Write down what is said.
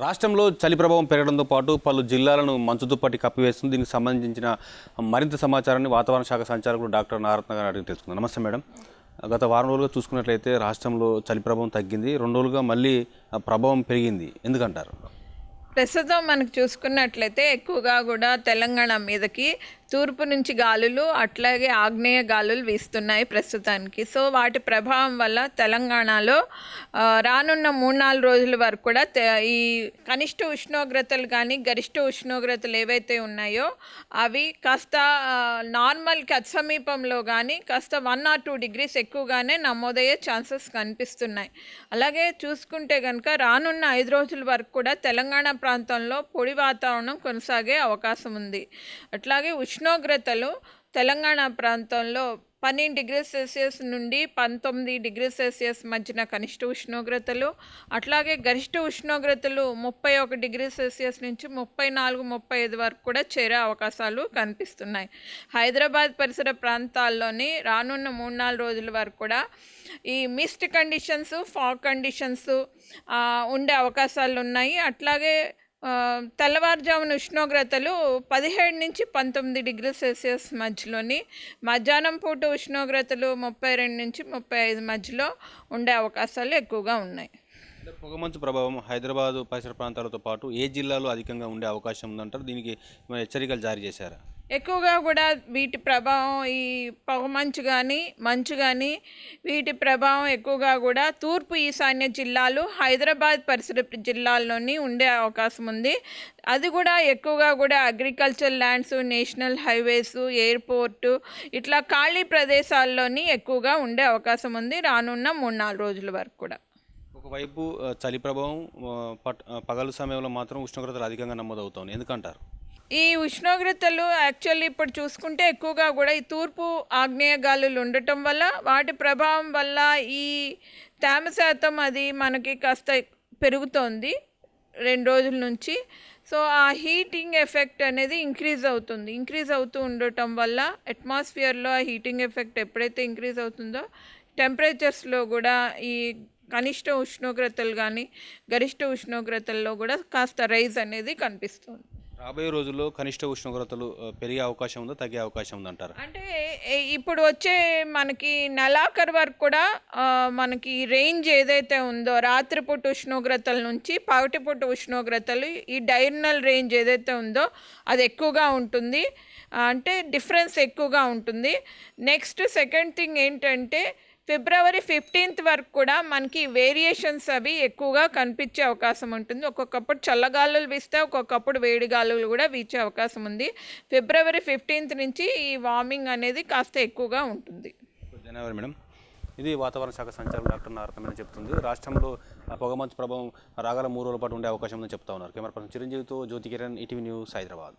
రాష్ట్రంలో చలి ప్రభావం పెరగడంతో పాటు పలు జిల్లాలను మంచు దుప్పటి కప్పివేస్తుంది. దీనికి సంబంధించిన మరింత సమాచారాన్ని వాతావరణ శాఖ సంచాలకులు డాక్టర్ నారత్న గారు అడిగి తెలుసుకుందాం. నమస్తే మేడం. గత వారం రోజులుగా చూసుకున్నట్లయితే రాష్ట్రంలో చలి ప్రభావం తగ్గింది. రెండు రోజులుగా మళ్ళీ ప్రభావం పెరిగింది. ఎందుకంటారు? ప్రస్తుతం మనకు చూసుకున్నట్లయితే ఎక్కువగా కూడా తెలంగాణ మీదకి తూర్పు నుంచి గాలులు అట్లాగే ఆగ్నేయ గాలులు వీస్తున్నాయి ప్రస్తుతానికి. సో వాటి ప్రభావం వల్ల తెలంగాణలో రానున్న మూడు నాలుగు రోజుల వరకు కూడా ఈ కనిష్ట ఉష్ణోగ్రతలు కానీ గరిష్ట ఉష్ణోగ్రతలు ఏవైతే ఉన్నాయో అవి కాస్త నార్మల్కి అతి సమీపంలో కానీ కాస్త వన్ ఆర్ టూ డిగ్రీస్ ఎక్కువగానే నమోదయ్యే ఛాన్సెస్ కనిపిస్తున్నాయి. అలాగే చూసుకుంటే కనుక రానున్న ఐదు రోజుల వరకు కూడా తెలంగాణ ప్రాంతంలో పొడి వాతావరణం కొనసాగే అవకాశం ఉంది. అట్లాగే ఉష్ణోగ్రతలు తెలంగాణ ప్రాంతంలో పన్నెండు డిగ్రీ సెల్సియస్ నుండి పంతొమ్మిది డిగ్రీ సెల్సియస్ మధ్యన కనిష్ట ఉష్ణోగ్రతలు అట్లాగే గరిష్ట ఉష్ణోగ్రతలు ముప్పై ఒక డిగ్రీ సెల్సియస్ నుంచి ముప్పై నాలుగు ముప్పై ఐదు వరకు కూడా చేరే అవకాశాలు కనిపిస్తున్నాయి. హైదరాబాద్ పరిసర ప్రాంతాల్లోని రానున్న మూడు నాలుగు రోజుల వరకు కూడా ఈ మిస్ట్ కండిషన్స్ ఫాగ్ కండిషన్స్ ఉండే అవకాశాలు ఉన్నాయి. అట్లాగే తెల్లవారుజామున ఉష్ణోగ్రతలు పదిహేడు నుంచి పంతొమ్మిది డిగ్రీ సెల్సియస్ మధ్యలోని మధ్యాహ్నం పూట ఉష్ణోగ్రతలు ముప్పై రెండు నుంచి ముప్పై ఐదు మధ్యలో ఉండే అవకాశాలు ఎక్కువగా ఉన్నాయి. పొగమంచు ప్రభావం హైదరాబాద్ పరిసర ప్రాంతాలతో పాటు ఏ జిల్లాలో అధికంగా ఉండే అవకాశం ఉందంటారు? దీనికి హెచ్చరికలు జారీ చేశారా? ఎక్కువగా కూడా వీటి ప్రభావం ఈ పొగమంచు కానీ మంచు కానీ వీటి ప్రభావం ఎక్కువగా కూడా తూర్పు ఈశాన్య జిల్లాలు హైదరాబాద్ పరిసర జిల్లాల్లోని ఉండే అవకాశం ఉంది. అది కూడా ఎక్కువగా కూడా agriculture lands national highways airport ఇట్లా ఖాళీ ప్రదేశాల్లోని ఎక్కువగా ఉండే అవకాశం ఉంది రానున్న మూడు నాలుగు రోజుల వరకు కూడా. ఒకవైపు చలి ప్రభావం పగలు సమయంలో మాత్రం ఉష్ణోగ్రతలు అధికంగా నమోదవుతాయి ఎందుకంటారు? ఈ ఉష్ణోగ్రతలు యాక్చువల్లీ ఇప్పుడు చూసుకుంటే ఎక్కువగా కూడా ఈ తూర్పు ఆగ్నేయ గాలులు ఉండటం వల్ల వాటి ప్రభావం వల్ల ఈ తేమ శాతం అది మనకి కాస్త పెరుగుతోంది రెండు రోజుల నుంచి. సో ఆ హీటింగ్ ఎఫెక్ట్ అనేది ఇంక్రీజ్ అవుతుంది. ఇంక్రీజ్ అవుతూ ఉండటం వల్ల అట్మాస్ఫియర్లో ఆ హీటింగ్ ఎఫెక్ట్ ఎప్పుడైతే ఇంక్రీజ్ అవుతుందో టెంపరేచర్స్లో కూడా ఈ కనిష్ట ఉష్ణోగ్రతలు కానీ గరిష్ట ఉష్ణోగ్రతల్లో కూడా కాస్త రైజ్ అనేది కనిపిస్తుంది. రాబోయే రోజుల్లో కనిష్ట ఉష్ణోగ్రతలు పెరిగే అవకాశం ఉందా తగ్గే అవకాశం ఉందంటారు అంటే ఇప్పుడు వచ్చే మనకి నెలాఖరు వరకు కూడా మనకి రేంజ్ ఏదైతే ఉందో రాత్రిపూట ఉష్ణోగ్రతల నుంచి పగటిపూట ఉష్ణోగ్రతలు ఈ డైర్నల్ రేంజ్ ఏదైతే ఉందో అది ఎక్కువగా ఉంటుంది. అంటే డిఫరెన్స్ ఎక్కువగా ఉంటుంది. నెక్స్ట్ సెకండ్ థింగ్ ఏంటంటే ఫిబ్రవరి ఫిఫ్టీన్త్ వరకు కూడా మనకి వేరియేషన్స్ అవి ఎక్కువగా కనిపించే అవకాశం ఉంటుంది. ఒక్కొక్కప్పుడు చల్లగాలులు వీస్తే ఒక్కొక్కప్పుడు వేడి గాలులు కూడా వీచే అవకాశం ఉంది. ఫిబ్రవరి ఫిఫ్టీన్త్ నుంచి ఈ వార్మింగ్ అనేది కాస్త ఎక్కువగా ఉంటుంది. జనవరి మేడం. ఇది వాతావరణ శాఖ సంచాలకులు డాక్టర్ నారతమైన చెప్తుంది. రాష్ట్రంలో పొగమంచు ప్రభావం రాగల మూడు రోజుల పాటు ఉండే అవకాశం ఉందని చెప్తా ఉన్నారు. కెమెరా పర్సన్ చిరంజీవితో జ్యోతి కిరణ్ ఈటీవీ న్యూస్ హైదరాబాద్.